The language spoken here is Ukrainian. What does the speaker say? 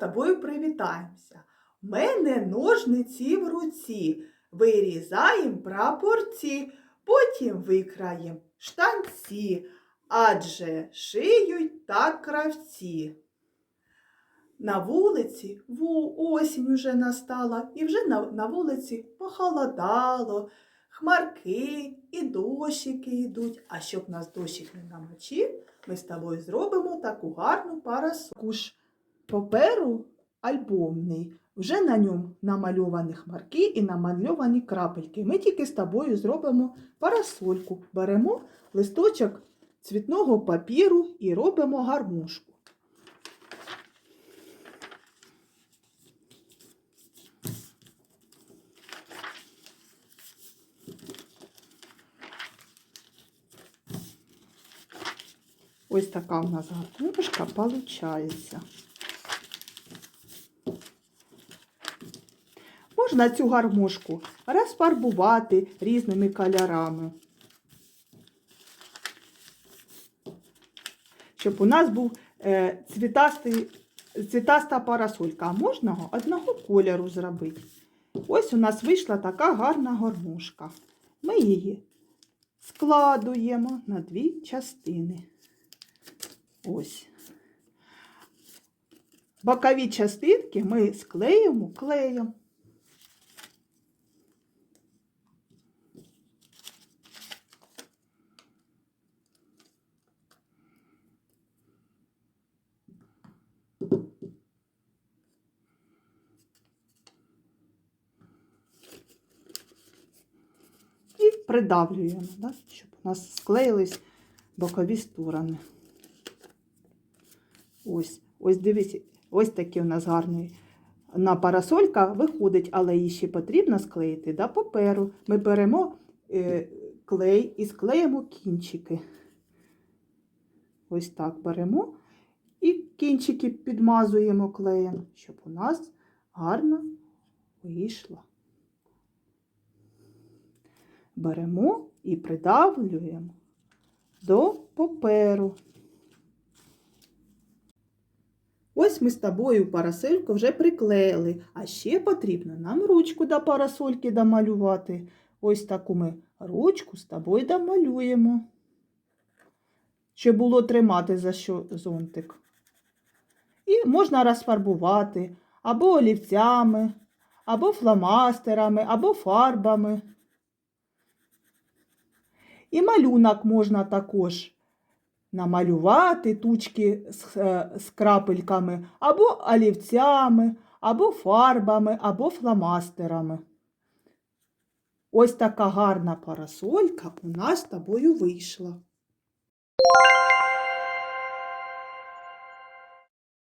тобою привітаємося. У мене ножниці в руці. Вирізаємо прапорці, потім викраєм штанці, адже шиють так кравці. На вулиці ву, осінь уже настала, і вже на, на вулиці похолодало, хмарки і дощики йдуть. А щоб нас дощик не намочив, ми з тобою зробимо таку гарну парасольку. Паперу альбомний. Вже на ньому намальовані хмарки і намальовані крапельки. Ми тільки з тобою зробимо парасольку. Беремо листочок цвітного папіру і робимо гармошку. Ось така у нас гармошка виходить. Можна цю гармошку розфарбувати різними кольорами. Щоб у нас був е, цвітастий, цвітаста парасолька. А можна одного кольору зробити. Ось у нас вийшла така гарна гармошка. Ми її складуємо на дві частини. Ось. Бокові частинки ми склеїмо клеєм. І придавлюємо, да, щоб у нас склеїлись бокові сторони. Ось, ось дивіться, ось такий у нас гарний на парасолька виходить, але її ще потрібно склеїти до паперу. Ми беремо е, клей і склеїмо кінчики. Ось так беремо і кінчики підмазуємо клеєм, щоб у нас гарно вийшло. Беремо і придавлюємо до паперу. Ось ми з тобою парасольку вже приклеїли, а ще потрібно нам ручку до парасольки домалювати. Ось таку ми ручку з тобою домалюємо. Щоб було тримати за що зонтик. І можна розфарбувати або олівцями, або фломастерами, або фарбами. І малюнок можна також намалювати тучки з, е, з крапельками, або олівцями, або фарбами, або фломастерами. Ось така гарна парасолька у нас з тобою вийшла.